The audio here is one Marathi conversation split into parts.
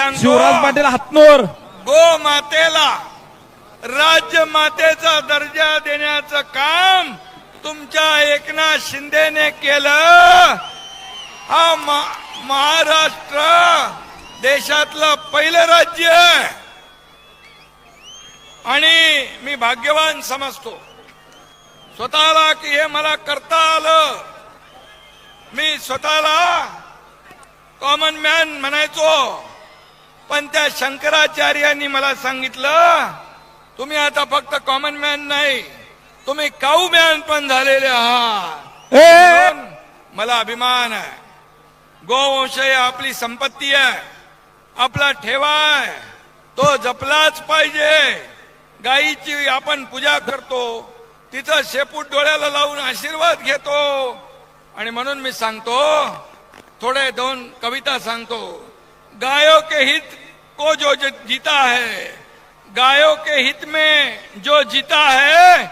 सांगतो. शिवराज पाटील हातनोर. गो मातेला. राज्य मातेचा दर्जा देण्याचं काम तुमच्या एकनाथ शिंदेने केलं. हा महाराष्ट्र देशातलं पहिलं राज्य आहे. आणि मी भाग्यवान समजतो. स्वतःला की हे मला करता आलं. मी स्वतःला कॉमन मॅन म्हणायचो. पण त्या शंकराचार्यांनी मला सांगितलं तुम्ही आता फक्त कॉमन मॅन नाही तुम्ही काऊ मॅन पण झालेले आहात. मला अभिमान आहे. गोवंश आपली संपत्ती आहे आपला ठेवा आहे तो जपलाच पाहिजे. गायीची आपण पूजा करतो तिचं शेपूट डोळ्याला लावून आशीर्वाद घेतो. आणि म्हणून मी सांगतो थोडे दोन कविता सांगतो. गायों के हित को जो जीता है? गायों के हित में जो जीता है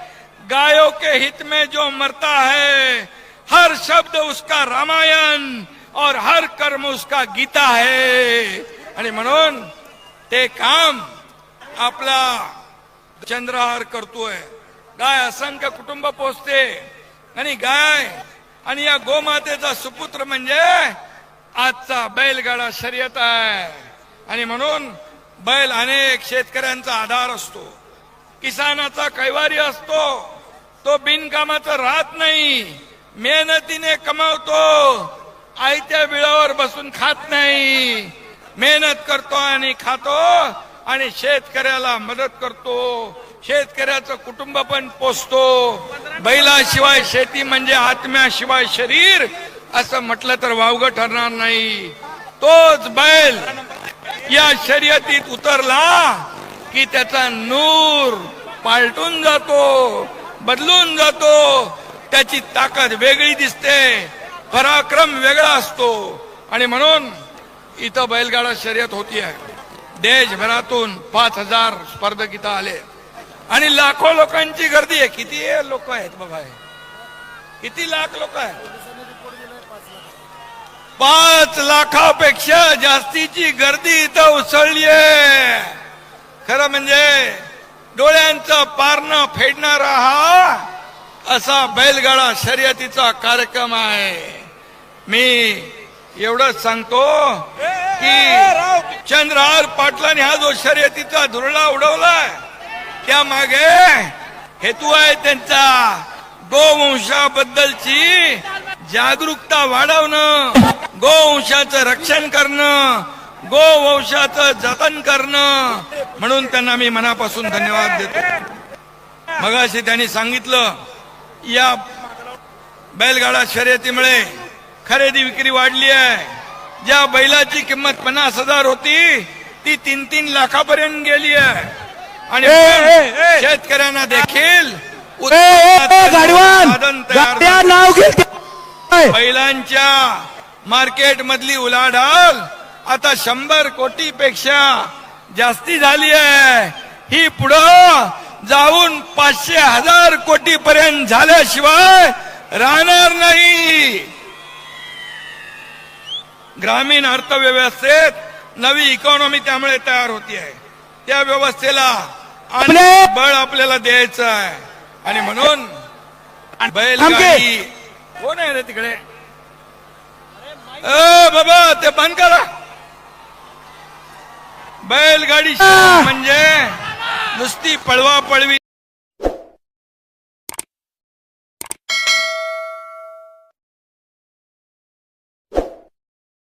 गायों के हित में जो मरता है हर शब्द उसका रामायण और हर कर्म उसका गीता है। आणि म्हणून ते काम आपला चंद्रहार करतोय। गाय असंख्य कुटुंब पोचते आणि गाय आणि या गोमातेचा सुपुत्र म्हणजे आजचा बैलगाडा शर्यत आहे. आणि म्हणून बैल अनेक शेतकऱ्यांचा आधार असतो. किसानाचा कैवारी असतो. तो बिनकामाचा राहत नाही. मेहनतीने कमावतो. आयत्या बिळावर बसून खात नाही. मेहनत करतो आणि खातो आणि शेतकऱ्याला मदत करतो. शेतकऱ्याचं कुटुंब पण पोसतो. बैलाशिवाय शेती म्हणजे आत्म्याशिवाय शरीर असं म्हटलं तर वावगं ठरणार नाही. तोच बैल या शर्यतीत उतरला की त्याचा नूर पालटून जातो बदलून जातो. त्याची ताकद वेगळी दिसते पराक्रम वेगळा असतो. आणि म्हणून इथं बैलगाडा शर्यत होती आहे देशभरातून पाच हजार स्पर्धक इथं आले. आणि लाखो लोकांची गर्दी आहे. किती लोक आहेत बाबा हे? किती लाख लोक आहेत? पाच लाखापेक्षा जास्तीची गर्दी इथं उसळली आहे. खरं म्हणजे डोळ्यांचं पारणं फेडणारा हा असा बैलगाडा शर्यतीचा कार्यक्रम आहे. मी एवढंच सांगतो की चंद्रहार पाटलांनी हा जो शर्यतीचा धुरळा उडवलाय त्या मागे हेतू आहे त्यांचा गोवंशाबद्दलची जागरूकता वाढवणं. गोवंशाचं रक्षण करणं गोवंशाचं जतन करणं म्हणून त्यांना मी मनापासून धन्यवाद देतो. मगाशी त्यांनी सांगितलं या बैलगाडा शर्यतीमुळे खरेदी विक्री वाढली आहे. ज्या बैलाची किंमत पन्नास हजार होती ती तीन तीन लाखापर्यंत गेली आहे. आणि. शेतकऱ्यांना देखील बैलांच्या मार्केट मधली उलाढाल आता शंभर कोटी पेक्षा जास्ती झाली आहे. ही पुढं जाऊन पाचशे हजार कोटी पर्यंत झाल्याशिवाय राहणार नाही. ग्रामीण अर्थव्यवस्थेत नवी इकॉनॉमी त्यामुळे तयार होती आहे त्या व्यवस्थेला बळ आपल्याला द्यायचं आहे आणि म्हणून बैलगाडी कोण आहे रे तिकडे? अ बाबा ते बंद करा. बैलगाडी म्हणजे नुसती पळवा पळवी